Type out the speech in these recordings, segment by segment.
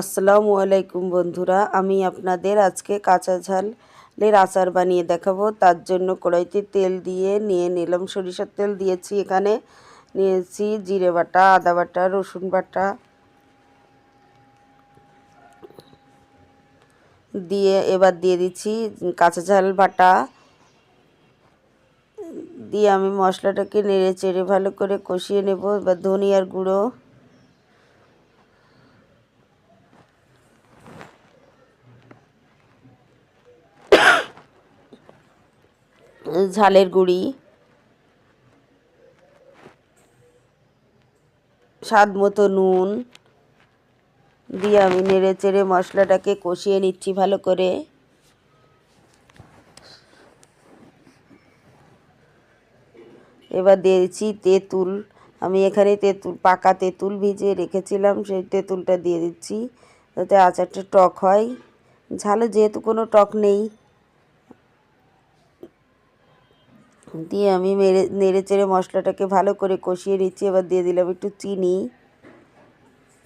আসসালামু আলাইকুম বন্ধুরা, আমি আপনাদের আজকে কাঁচা ঝালের আচার বানিয়ে দেখাবো। তার জন্য কড়াইতে তেল দিয়ে নিয়ে নিলাম, সরিষার তেল দিয়েছি এখানে। নিয়েছি জিরে বাটা, আদা বাটা, রসুন বাটা। দিয়ে এবার দিয়ে দিচ্ছি কাঁচা ঝাল বাটা। দিয়ে আমি মশলাটাকে নেড়ে চেড়ে ভালো করে কষিয়ে নেব। এবার ধনিয়ার গুঁড়ো ঝালের গুঁড়ি, স্বাদ মতো নুন দিয়ে আমি নেড়ে চেড়ে মশলাটাকে কষিয়ে নিচ্ছি ভালো করে। এবার দিয়েছি তেঁতুল। আমি এখানে তেঁতুল, পাকা তেঁতুল ভিজিয়ে রেখেছিলাম, সেই তেঁতুলটা দিয়ে দিচ্ছি। যাতে আচারটা টক হয়। ঝালে যেহেতু কোনো টক নেই দিয়ে আমি মেরে, নেড়ে চেড়ে মশলাটাকে ভালো করে কষিয়ে নিচ্ছি। এবার দিয়ে দিলাম একটু চিনি।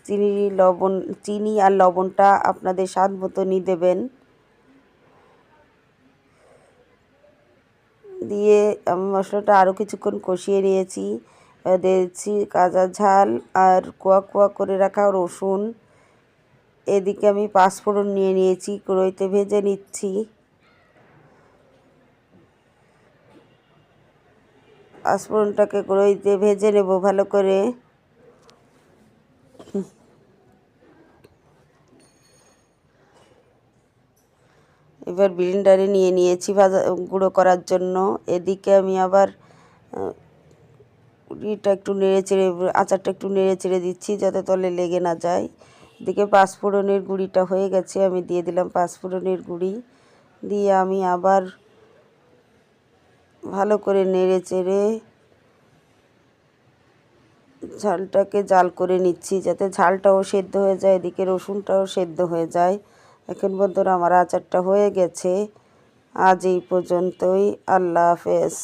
চিনি, লবণ, চিনি আর লবণটা আপনাদের স্বাদ মতনই দেবেন। দিয়ে আমি মশলাটা আরও কিছুক্ষণ কষিয়ে নিয়েছি। দিয়েছি কাঁচা ঝাল আর কোয়া কুয়া করে রাখা রসুন। এদিকে আমি পাঁচফোড়ন নিয়ে নিয়েছি, কড়ইতে ভেজে নিচ্ছি। পাঁচফোড়নটাকে কড়ইতে ভেজে নেব ভালো করে। এবার ব্লিন্ডারে নিয়ে নিয়েছি ভাজা গুঁড়ো করার জন্য। এদিকে আমি আবার ইটা একটু নেড়ে চেড়ে, আচারটা একটু নেড়ে চেড়ে দিচ্ছি যাতে তলে লেগে না যায়। এদিকে পাঁচফোড়নের গুঁড়িটা হয়ে গেছে, আমি দিয়ে দিলাম পাঁচফোড়নের গুঁড়ি। দিয়ে আমি আবার ভালো করে নেড়ে চেড়ে ঝালটাকে জাল করে নিচ্ছি যাতে ঝালটাও সেদ্ধ হয়ে যায়, এদিকে রসুনটাও সেদ্ধ হয়ে যায়। এখন বন্ধুরা, আমার আচারটা হয়ে গেছে। আজ এই পর্যন্তই। আল্লাহ হাফেজ।